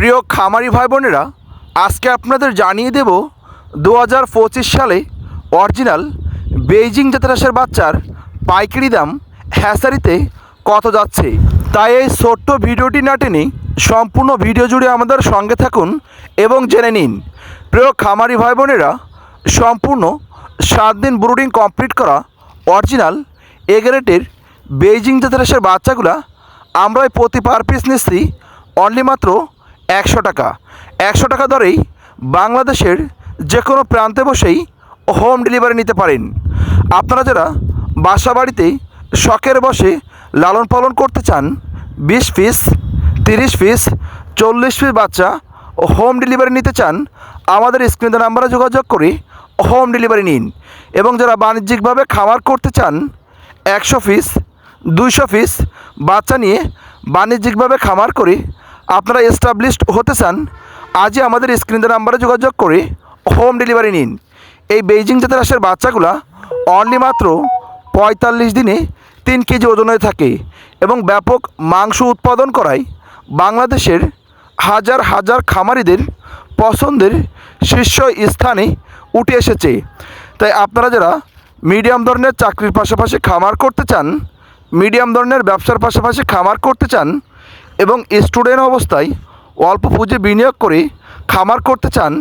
প্রিয় খামারি ভাই বোনেরা আজকে আপনাদের জানিয়ে দেব দু হাজার পঁচিশ সালে অরিজিনাল বেইজিং জাতের হাঁসের বাচ্চার পাইকারি দাম হ্যাসারিতে কত যাচ্ছে। তাই এই ছোট্ট ভিডিওটি না টেনে সম্পূর্ণ ভিডিও জুড়ে আমাদের সঙ্গে থাকুন এবং জেনে নিন। প্রিয় খামারি ভাই বোনেরা সম্পূর্ণ সাত দিন ব্রুডিং কমপ্লিট করা অরিজিনাল এগারেটের বেইজিং জাতের হাঁসের বাচ্চাগুলা আমরা প্রতি পার পিস নিচ্ছি। অনলি মাত্র একশো টাকা। একশো টাকা দরেই বাংলাদেশের যে কোনো প্রান্তে বসেই হোম ডেলিভারি নিতে পারেন। আপনারা যারা বাসা বাড়িতে শখের বসে লালন পালন করতে চান, বিশ পিস, তিরিশ পিস, চল্লিশ পিস বাচ্চা হোম ডেলিভারি নিতে চান, আমাদের স্ক্রিনের নাম্বারে যোগাযোগ করে হোম ডেলিভারি নিন। এবং যারা বাণিজ্যিকভাবে খামার করতে চান, একশো পিস, দুইশো পিস বাচ্চা নিয়ে বাণিজ্যিকভাবে খামার করে আপনারা এস্টাবলিশড হতে চান, আজই আমাদের স্ক্রিনের নাম্বারে যোগাযোগ করে হোম ডেলিভারি নিন। এই বেইজিং জাতের হাঁসের বাচ্চাগুলা অনলি মাত্র পঁয়তাল্লিশ দিনে তিন কেজি ওজন হয়ে থাকে এবং ব্যাপক মাংস উৎপাদন করায় বাংলাদেশের হাজার হাজার খামারিদের পছন্দের শীর্ষ স্থানে উঠে এসেছে। তাই আপনারা যারা মিডিয়াম ধরনের চাকরির পাশাপাশি খামার করতে চান মিডিয়াম ধরনের ব্যবসার পাশাপাশি খামার করতে চান এবং স্টুডেন্ট অবস্থায় অল্প পুঁজি বিনিয়োগ করে খামার করতে চান